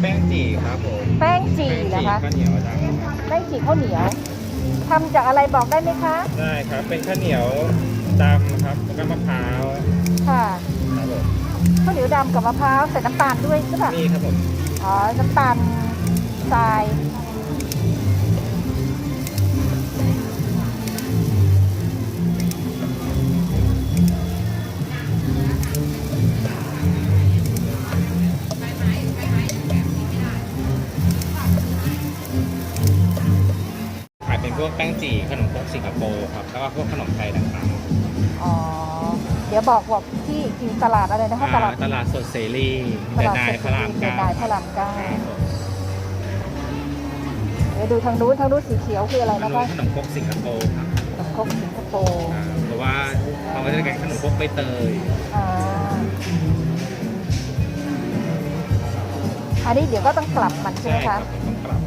แป้งจี่ครับผมแป้งจีแป้งนะจี่คะข้าวเหนียวดำครับแป้งจีข้าวเหนียวทำจากอะไรบอกได้ไหมคะ ได้ครับ เป็นข้าวเหนียวดำครับแล้วก็มะพร้าวค่ะครับผมข้าวเหนียวดำกับมะพร้าวใส่น้ำตาลด้วยใช่ปะนี่ครับผมอ๋อน้ำตาลทราย วกแป้งจี่ขนมครกสิงคโปร์ครับแล้วก็พวกขนมไทยต่างอ๋อ เดี๋ยวบอกบอกที่จริงตลาดอะไรนะๆคะตลาดอ่าตลาดสดเสรีตเดนลาดนายพระรามเดเก้านายพระรามเก้า ครับผมเดี๋ยวดูทางนู้นทางนู้นสีเขียวคืออะไรอันนะนู้คะนขนมครกสิงคโปร์ครับขนมครกสิงคโปร์อ่าเพราะว่าเขาก็จะเรียกกันขนมครกใบเตยอ่าอันนี้เดี๋ยวก็ต้องกลับมันใช่ใช่ไหมครัคะบต้องปรับ